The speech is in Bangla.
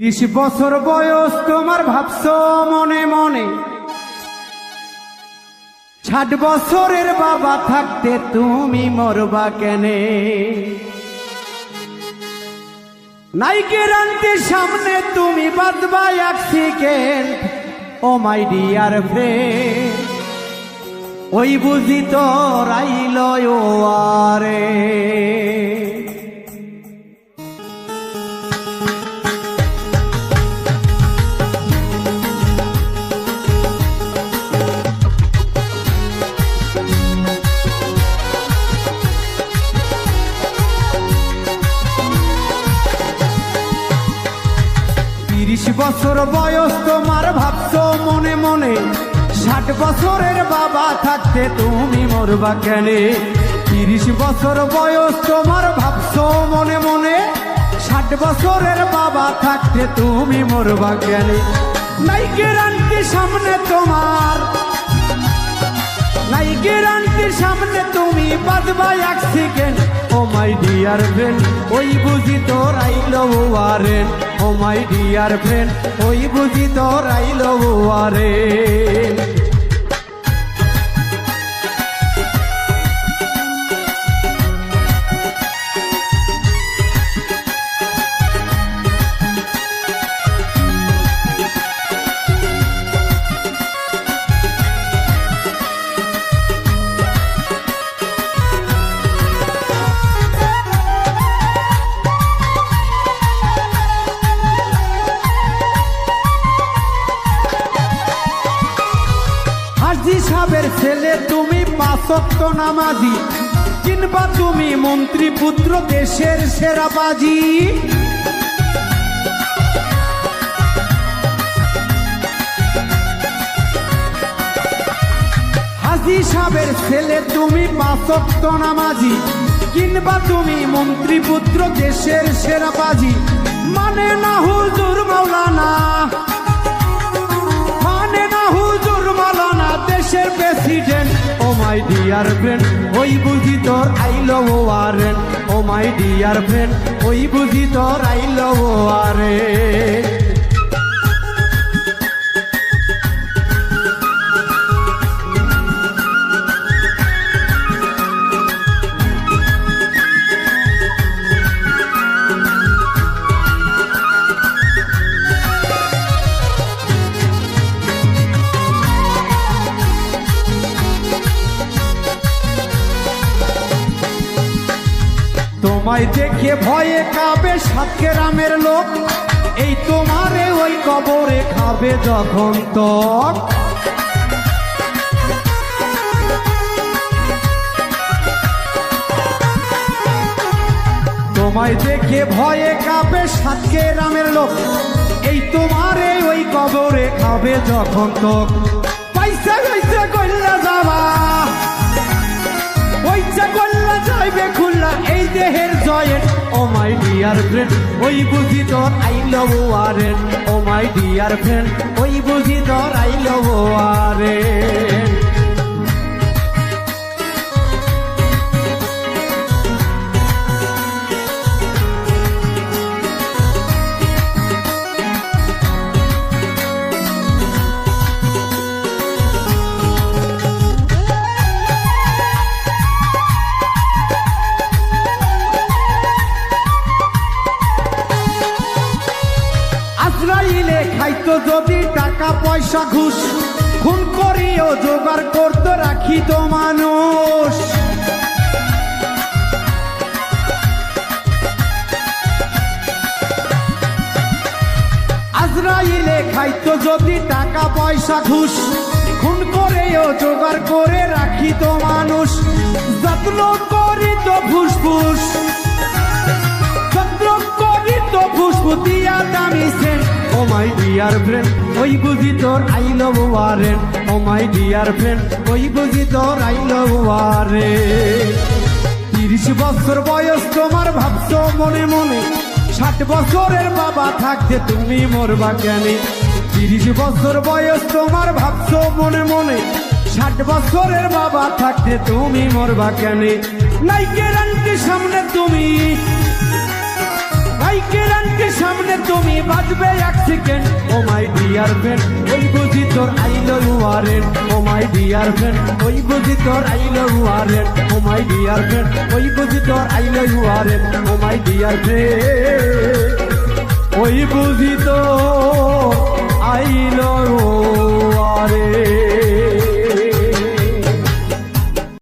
ত্রিশ বছর বয়স, তোমার ভাবছ মনে মনে। ষাট বছরের বাবা থাকতে তুমি মরবা কেনে? নাই গ্যারান্টি সামনে তুমি বাদবা এক second oh my dear friend ওই বুঝি তো রাইল ও আরে। বছর বয়স তোমার ভাবছ মনে মনে। ষাট বছরের বাবা থাকতে তুমি মরবা কেনে? তিরিশ বছর বয়স তোমার ভাবছ মনে মনে। ষাট বছরের বাবা থাকতে তুমি মরবা কেনে? নাই গ্যারান্টি সামনে তোমার। নাই গ্যারান্টির সামনে তুমি বাদবা এক সেকেন্ড। মাই ডিয়ার ফ্রেন্ড, ওই বুঝি তোর আইল আরে ও মাই ডিয়ার ফ্রেন্ড, ওই বুঝি তোর আইল সাহেবের ছেলে, তুমি পাঁচক্ত নামাজি। কিংবা তুমি মন্ত্রী, পুত্র, দেশের সেরা বাজি। হাজি সাহেবের ছেলে, তুমি পাঁচক্ত নামাজি। কিংবা তুমি মন্ত্রী, পুত্র, দেশের সেরা বাজি। মানে না হুজুর মাওলানা? মানে না হুজুর মালানা দেশের president oh my dear friend ওই বুঝি তোর আই লভ আরেন ও মাই ডিয়ার ফ্রেন্ড ওই বুঝি তোর আই লভ তোমায় দেখে ভয়ে কাবে সাত গ্রামের লোক। এই তোমারে ওই কবরে খাবে যখন তক তোমায় দেখে ভয়ে কাবে সাত গ্রামের লোক। এই তোমারে ওই কবরে খাবে যখন তক পয়সা পয়সা কইলা যাবা। Join oh my dear friend ওই বুঝি তোর আই লভ আরেন ও মাই ডিয়ার ফ্রেন্ড ওই বুঝি তোর আই লভ যদি টাকা পয়সা ঘুষ। খুন করিও, জোগাড় করতো রাখিত মানুষ। আজরাইলে খাইতো যদি টাকা পয়সা ঘুষ। খুন করেও, জোগাড় করে রাখিত মানুষ। যত্ন করিত ফুসফুস। ও মাই ডিয়ার ফ্রেন্ড, ওই বুঝি তোর আই লভ ওয়ারেন। ও মাই ডিয়ার ফ্রেন্ড, ওই বুঝি তোর আই লভ ওয়ারে তিরিশ বছর বয়স তোমার ভাবছ মনে মনে, ষাট বছরের বাবা থাকতে তুমি মরবা কেনে। তিরিশ বছর বয়স তোমার ভাবছ মনে মনে, ষাট বছরের বাবা থাকতে তুমি মরবা কেনে। নাই গ্যারান্টি সামনে তুমি সামনে তুমি বাজবে এক second oh my dear friend ওই বুঝি তোর আই ওয়ারেন ও মাই ডিয়ার ফ্রেন্ড ওই বুঝি তোর আই ওয়ারেন ও মাই ডিয়ার ফ্রেন্ড ওই বুঝি তোর আই ওয়ারেন ও মাই ডিয়ার ফ্রেন্ড ওই বুঝি তোর